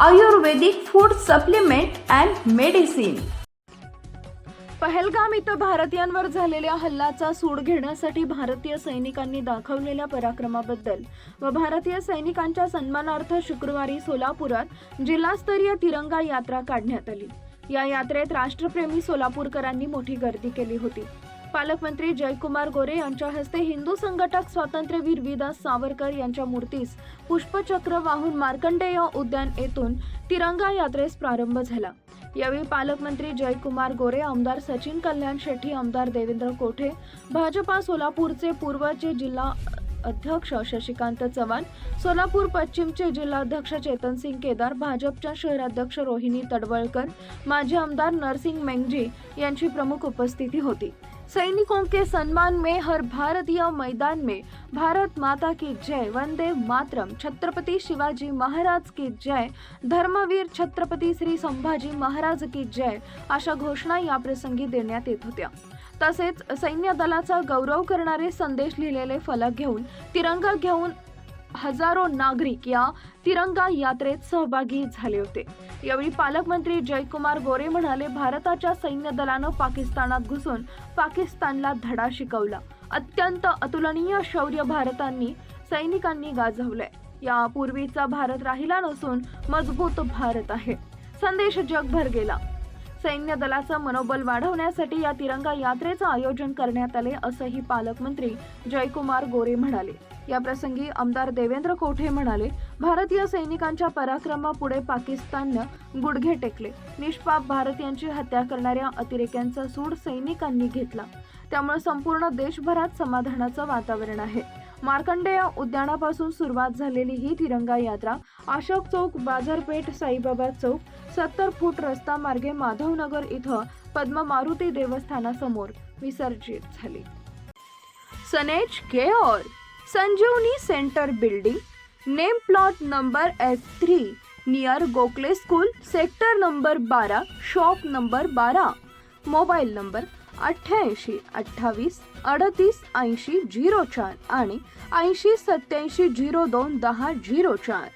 Ayurvedic food supplement and medicine. Pahalgam इथं भारतीयांवर झालेल्या हल्ल्याचा सूड घेण्यासाठी भारतीय सैनिकांनी दाखवलेल्या पराक्रमाबद्दल व भारतीय सैनिकांच्या सन्मानार्थ शुक्रवारी सोलापुरात जिल्हास्तरीय तिरंगा यात्रा काढण्यात आली. या यात्रेत राष्ट्रप्रेमी सोलापूरकरांनी मोठी गर्दी केली होती. पालकमंत्री जयकुमार गोरे यांच्या हस्ते हिंदू संघटक स्वातंत्र्यवीर विदास सावरकर यांच्या मूर्तीस पुष्पचक्र वाहून मार्कंडेय उद्यान येथून तिरंगा यात्रेस प्रारंभ झाला. यावेळी पालकमंत्री जयकुमार गोरे आमदार सचिन कल्याण शेट्टी आमदार देवेंद्र कोठे भाजपा सोलापूरचे पूर्वचे जिल्हा अध्यक्ष शशिकांत चव्हाण सोलापूर पश्चिमचे जिल्हाध्यक्ष चेतन सिंग केदार भाजपच्या शहराध्यक्ष रोहिणी तडवळकर माजी आमदार नरसिंग मेंगजी यांची प्रमुख उपस्थिती होती. सैनिकों के सम्मान में हर भारतीय मैदान में. भारत माता की जय. वंदे मातरम. छत्रपति शिवाजी महाराज की जय. धर्मवीर छत्रपती श्री संभाजी महाराज की जय. अशा घोषणा याप्रसंगी देण्यात येत होत्या. तसेच सैन्य दलाचा गौरव करणारे संदेश लिहिलेले फलक घेऊन तिरंगा घेऊन हजारो नागरिक या तिरंगा यात्रेत सहभागी झाले होते. यावेळी पालकमंत्री जयकुमार गोरे म्हणाले भारताच्या सैन्य दलानं पाकिस्तानात घुसून पाकिस्तानला धडा शिकवला. अत्यंत अतुलनीय शौर्य भारतांनी सैनिकांनी गाजवलंय. या पूर्वीचा भारत राहिला नसून मजबूत भारत आहे. संदेश जगभर गेला. सैन्य दलाचं मनोबल वाढवण्यासाठी या तिरंगा यात्रेचं आयोजन करण्यात आले असंही पालकमंत्री जयकुमार गोरे म्हणाले. या प्रसंगी आमदार देवेंद्र कोठे म्हणाले भारतीय सैनिकांच्या पराक्रमापुढे पाकिस्ताननं गुडघे टेकले. निष्पाप भारतीयांची हत्या करणाऱ्या अतिरेक्यांचा सूड सैनिकांनी घेतला. त्यामुळे संपूर्ण देशभरात समाधानाचं वातावरण आहे. मार्कंडेय उद्यानापासून सुरुवात झालेली ही तिरंगा यात्रा अशोक चौक बाजारपेठ साईबाबा चौक सत्तर फूट रस्ता मार्गे माधवनगर इथं पद्म मारुती देवस्थानासमोर विसर्जित झाली. Sanej care Sanjeevani centre building name plot number F three near Gokhale school sector number बारा शॉप नंबर बारा मोबाईल नंबर अठ्ठ्याऐंशी अठ्ठावीस अडतीस ऐंशी झिरो चार आणि ऐंशी सत्याऐंशी झिरो दोन दहा झिरो चार.